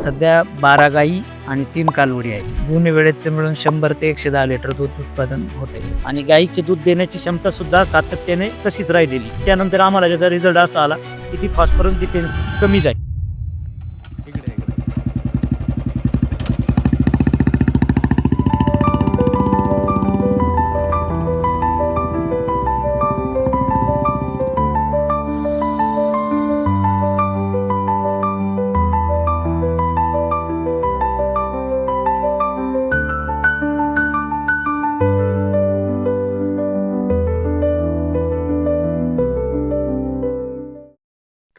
सध्या बारा गाई आणि तीन कालवडी आहे दोन्ही वेळेचे मिळून शंभर ते एकशे दहा लिटर दूध उत्पादन होते. आणि गाईचे दूध देण्याची क्षमता सुद्धा सातत्याने तशीच राहिलेली. त्यानंतर आम्हाला त्याचा रिझल्ट असा आला की ती फॉस्फरस डिपेन्सी कमी जाईल.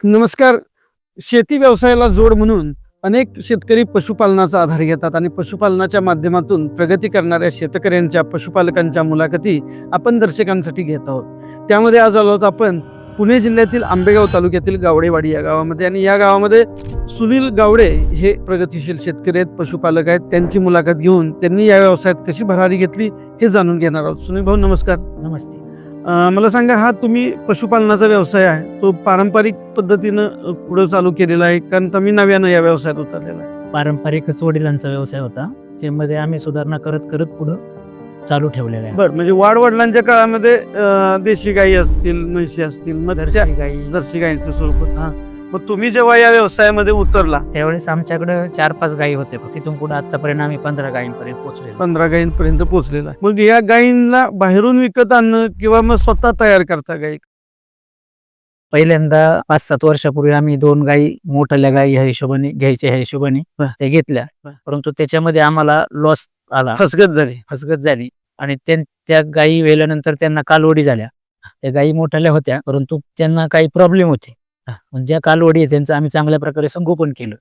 नमस्कार. शेती व्यवसायाला जोड म्हणून अनेक शेतकरी पशुपालनाचा आधार घेतात आणि पशुपालनाच्या माध्यमातून प्रगती करणाऱ्या शेतकऱ्यांच्या पशुपालकांच्या मुलाखती आपण दर्शकांसाठी घेत आहोत. त्यामध्ये आज आलो आहोत आपण पुणे जिल्ह्यातील आंबेगाव तालुक्यातील गावडेवाडी या गावामध्ये आणि या गावामध्ये सुनील गावडे हे प्रगतीशील शेतकरी आहेत पशुपालक आहेत. त्यांची मुलाखत घेऊन त्यांनी या व्यवसायात कशी भरारी घेतली हे जाणून घेणार आहोत. सुनील भाऊ नमस्कार. नमस्ते. मला सांगा हा तुम्ही पशुपालनाचा व्यवसाय आहे. तो पारंपरिक पद्धतीनं पुढे चालू केलेला आहे. कारण तुम्ही नव्यानं या व्यवसायात उतरलेला आहे. पारंपरिकच वडिलांचा व्यवसाय होता. त्यामध्ये आम्ही सुधारणा करत करत पुढं चालू ठेवलेला आहे. बरं म्हणजे वाडवडिलांच्या काळामध्ये देशी गायी असतील म्हशी असतील मग गाई जर्सी गायीचं स्वरूप हा. मग तुम्ही जेव्हा या व्यवसायामध्ये उतरला त्यावेळेस आमच्याकडे चार पाच गायी होते. तिथून पुढे आतापर्यंत आम्ही पंधरा गायींपर्यंत पोहोचलेलो. पंधरा गायींपर्यंत पोहोचलेला. मग या गायींना बाहेरून विकत आणणं किंवा मग स्वतः तयार करता गायी? पहिल्यांदा पाच सात वर्षापूर्वी आम्ही दोन गायी मोठ्या गायी ह्या हिशोबाने घ्यायच्या ह्या हिशोबाने. त्या घेतल्या. परंतु त्याच्यामध्ये आम्हाला लॉस आला. फसगत झाली. फसगत झाली. आणि त्या गायी वेल्यानंतर त्यांना कालवडी झाल्या. त्या गायी मोठ्याल्या होत्या परंतु त्यांना काही प्रॉब्लेम होते. ज्या कालवडी आहे त्यांचं आम्ही चांगल्या प्रकारे संगोपन केलं.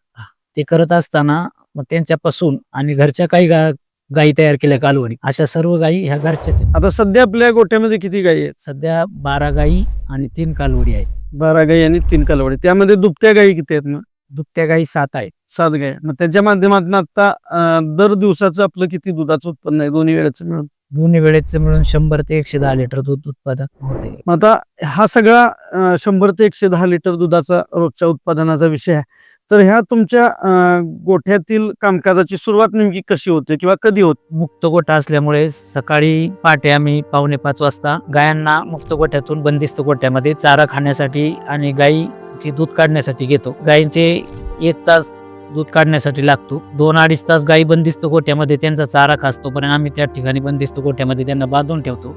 ते करत असताना मग त्यांच्यापासून आणि घरच्या काही गा गायी तयार केल्या कालवडी. अशा सर्व गायी ह्या घरच्याच आहेत. आता सध्या आपल्या गोट्यामध्ये किती गायी आहेत? सध्या बारा गायी आणि तीन कालवडी आहेत. बारा गायी आणि तीन कालवडी. त्यामध्ये दुभत्या गायी किती आहेत मग? दुभत्या गायी सात आहेत. सात गाय. मग त्याच्या माध्यमातून आता अं, दर दिवसाचं आपलं किती दुधाचं उत्पन्न आहे? दोन्ही वेळेचं मिळून. दोन्ही वेळेचं मिळून शंभर ते एकशे दहा लिटर दूध उत्पादन होते. मग आता हा सगळा अं, शंभर ते एकशे दहा लिटर दुधाचा रोजच्या उत्पादनाचा विषय आहे. तर ह्या तुमच्या अं, गोठ्यातील कामकाजाची सुरुवात नेमकी कशी होते किंवा कधी होते? मुक्त गोठा असल्यामुळे सकाळी पहाटे आम्ही पावणे पाच वाजता गायांना मुक्त गोठ्यातून बंदिस्त गोठ्यामध्ये चारा खाण्यासाठी आणि गायीची दूध काढण्यासाठी घेतो. गायींचे एक तास दूध काढण्यासाठी लागतो. दोन अडीच तास गायी बंदिस्त गोठ्यामध्ये त्यांचा चारा खासतो पण आम्ही त्या ठिकाणी बंदिस्त गोठ्यामध्ये त्यांना बांधून ठेवतो.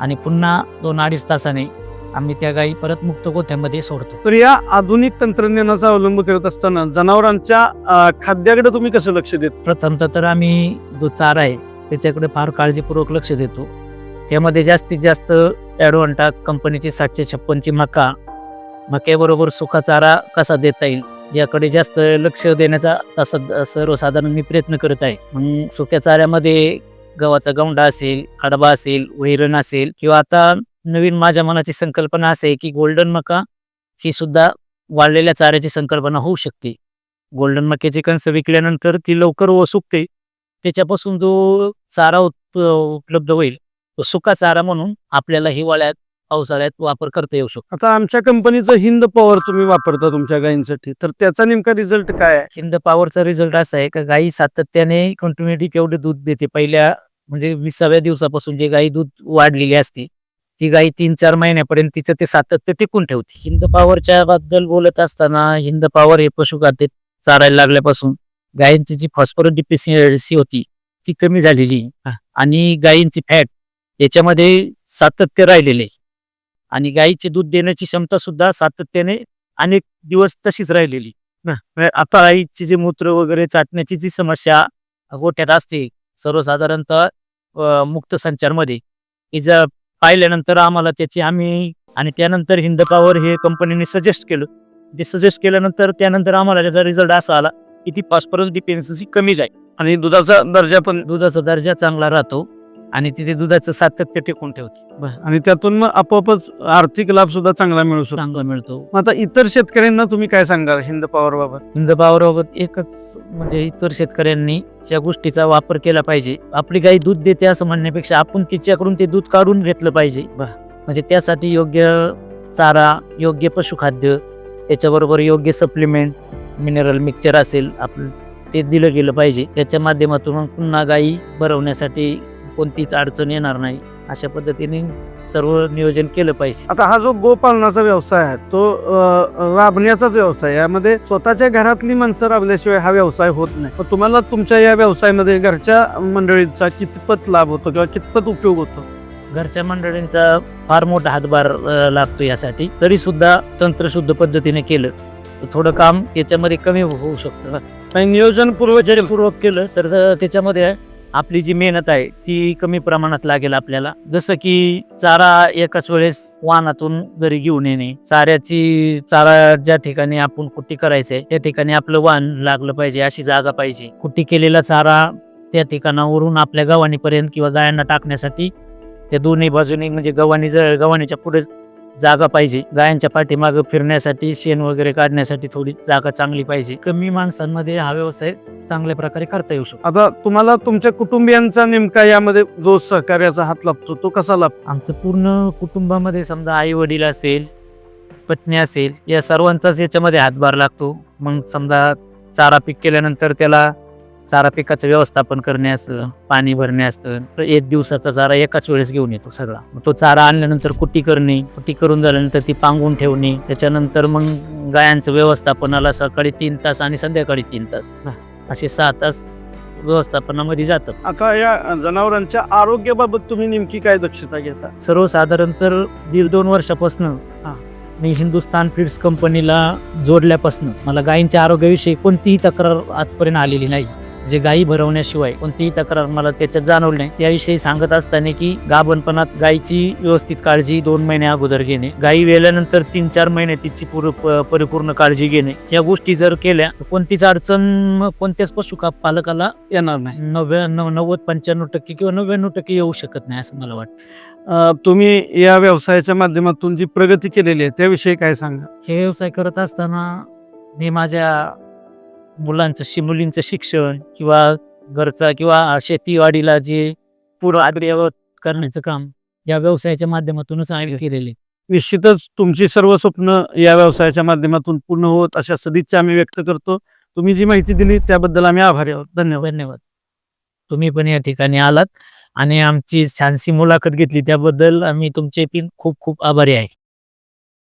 आणि पुन्हा दोन अडीच तासाने आम्ही त्या गायी परत मुक्त गोठ्यामध्ये सोडतो. तर या आधुनिक तंत्रज्ञानाचा अवलंब करत असताना जनावरांच्या खाद्याकडे तुम्ही कसं लक्ष देत? प्रथमतः तर आम्ही जो चारा आहे त्याच्याकडे फार काळजीपूर्वक लक्ष देतो. त्यामध्ये जास्तीत जास्त ॲडव्हान्टा कंपनीची सातशे छप्पनची मका मक्याबरोबर सुका चारा कसा देता येईल? याकडे जास्त लक्ष देण्याचा तसा सर्वसाधारण मी प्रयत्न करत आहे. मग सुक्या चाऱ्यामध्ये गव्हाचा गौंडा असेल खडबा असेल वैरण असेल किंवा आता नवीन माझ्या मनाची संकल्पना असे आहे की गोल्डन मका ही सुद्धा वाढलेल्या चाऱ्याची संकल्पना होऊ शकते. गोल्डन मक्याची कणस विकल्यानंतर ती लवकर व सुकते. त्याच्यापासून जो चारा उप उपलब्ध होईल तो सुका चारा म्हणून आपल्याला हिवाळ्यात पावसाळ्यात वापर करता येऊ शकतो. आता आमच्या कंपनीचं हिंद पॉवर तुम्ही वापरता तुमच्या गायींसाठी. तर त्याचा नेमका रिझल्ट काय आहे? हिंद पॉवरचा रिझल्ट असा आहे का गाई सातत्याने कंटिन्युटी केवढे दूध देते. पहिल्या म्हणजे विसाव्या दिवसापासून जे गाई दूध वाढलेली असते ती गाई तीन चार महिन्यापर्यंत तिचं ते सातत्य टिकून ठेवते. हिंद पॉवरच्या बद्दल बोलत असताना हिंद पॉवर हे पशुखाद्य चारायला लागल्यापासून गायींची जी फॉस्फरस डिफिशियन्सी होती ती कमी झालेली. आणि गायींची फॅट याच्यामध्ये सातत्य राहिलेले. आणि गायीचे दूध देण्याची क्षमता सुद्धा सातत्याने अनेक दिवस तशीच राहिलेली. म्हणजे आता आईची जे मूत्र वगैरे चाटण्याची जी समस्या गोठ्यात असते सर्वसाधारणतः मुक्त संचारमध्ये जर पाहिल्यानंतर आम्हाला त्याची आम्ही आणि त्यानंतर हिंद पॉवर हे कंपनीने सजेस्ट केलं. ते सजेस्ट केल्यानंतर त्यानंतर आम्हाला त्याचा रिझल्ट असा आला की ती फॉस्फरस डिपेन्सी कमी जाईल. आणि दुधाचा दर्जा पण दुधाचा दर्जा चांगला राहतो. आणि तिथे दुधाचं सातत्य टिकून ठेवते. आणि त्यातून मग आपोआपच आर्थिक लाभ सुद्धा चांगला मिळू शकतो. चांगला मिळतो. मग आता इतर शेतकऱ्यांना तुम्ही काय सांगाल हिंद पॉवर बाबत? हिंद पॉवरबाबत एकच म्हणजे इतर शेतकऱ्यांनी या गोष्टीचा वापर केला पाहिजे. आपली गाई दूध देते असं म्हणण्यापेक्षा आपण तिच्याकडून ते दूध काढून घेतलं पाहिजे. म्हणजे त्यासाठी योग्य चारा योग्य पशुखाद्य त्याच्याबरोबर योग्य सप्लिमेंट मिनरल मिक्सचर असेल आपण ते दिलं गेलं पाहिजे. त्याच्या माध्यमातून पुन्हा गायी भरवण्यासाठी कोणतीच अडचण येणार नाही. अशा पद्धतीने सर्व नियोजन केलं पाहिजे. आता हा जो गोपालनाचा व्यवसाय आहे तो राबण्याचाच व्यवसाय. यामध्ये स्वतःच्या घरातली माणसं राबल्याशिवाय हा व्यवसाय होत नाही. पण तुम्हाला तुमच्या या व्यवसायामध्ये घरच्या मंडळींचा कितपत लाभ होतो किंवा कितपत उपयोग होतो? घरच्या मंडळींचा फार मोठा हातभार लागतो यासाठी. तरी सुद्धा तंत्रशुद्ध पद्धतीने केलं. थोडं काम याच्यामध्ये कमी होऊ शकतं. नियोजनपूर्वक जरी पूर्वक केलं तर त्याच्यामध्ये आपली जी मेहनत आहे ती कमी प्रमाणात लागेल आपल्याला. जसं की चारा एकाच वेळेस वाहनातून घरी घेऊन येणे. चाऱ्याची चारा ज्या ठिकाणी आपण कुट्टी करायचंय त्या ठिकाणी आपलं वाहन लागलं पाहिजे अशी जागा पाहिजे. कुट्टी केलेला चारा त्या ठिकाणावरून आपल्या गव्हाणीपर्यंत किंवा गायांना टाकण्यासाठी त्या दोन्ही बाजूने म्हणजे गव्हाणी जर गव्हाणीच्या पुढे जागा पाहिजे. गायांच्या पाठीमागं फिरण्यासाठी शेण वगैरे काढण्यासाठी थोडी जागा चांगली पाहिजे. कमी माणसांमध्ये हा व्यवसाय चांगल्या प्रकारे करता येऊ शकतो. आता तुम्हाला तुमच्या कुटुंबियांचा नेमका यामध्ये जो सहकार्याचा हात लागतो तो कसा लागतो आमचं पूर्ण कुटुंबामध्ये समजा आई वडील असेल पत्नी असेल या सर्वांचाच याच्यामध्ये हातभार लागतो. मग समजा चारा पीक केल्यानंतर त्याला चारा पिकाचं व्यवस्थापन करणे असतं पाणी भरणे असतं तर एक दिवसाचा चारा एकाच वेळेस घेऊन येतो सगळा. मग तो चारा आणल्यानंतर कुट्टी करणे कुट्टी करून झाल्यानंतर ती पांगून ठेवणे त्याच्यानंतर मग गायांचं व्यवस्थापनाला सकाळी तीन तास आणि संध्याकाळी तीन तास. असे सहा तास व्यवस्थापनामध्ये जातात आता या जनावरांच्या आरोग्याबाबत तुम्ही नेमकी काय दक्षता घेता? सर्वसाधारण तर दीड दोन वर्षापासून हा. मी हिंदुस्तान फीड्स कंपनीला जोडल्यापासून मला गायींच्या आरोग्याविषयी कोणतीही तक्रार आजपर्यंत आलेली नाही. म्हणजे गायी भरवण्याशिवाय कोणतीही तक्रार मला त्याच्यात जाणवली नाही. त्याविषयी सांगत असताना की गाभणपणात गायीची व्यवस्थित काळजी दोन महिने अगोदर घेणे गायी वेल्यानंतर तीन चार महिने तिची परिपूर्ण काळजी घेणे या गोष्टी जर केल्या कोणतीच अडचण कोणत्याच पशु पालकाला येणार नाही. नव्याण्णव नव्वद पंच्याण्णव टक्के किंवा नव्याण्णव टक्के येऊ शकत नाही असं मला वाटतं. तुम्ही या व्यवसायाच्या माध्यमातून जी प्रगती केलेली आहे त्याविषयी काय सांगा? हे व्यवसाय करत असताना मी माझ्या मुलांचं शि मुलींचं शिक्षण किंवा घरचा किंवा शेतीवाडीला जे पूर्ण अद्ययावत करण्याचं काम या व्यवसायाच्या माध्यमातूनच आम्ही केलेले. निश्चितच तुमची सर्व स्वप्न या व्यवसायाच्या माध्यमातून पूर्ण होत अशा सदिच्छा आम्ही व्यक्त करतो. तुम्ही जी माहिती दिली त्याबद्दल आम्ही आभारी आहोत. धन्यवाद. धन्यवाद. तुम्ही पण या ठिकाणी आलात आणि आमची छानशी मुलाखत घेतली त्याबद्दल आम्ही तुमचे पण खूप खूप आभारी आहे.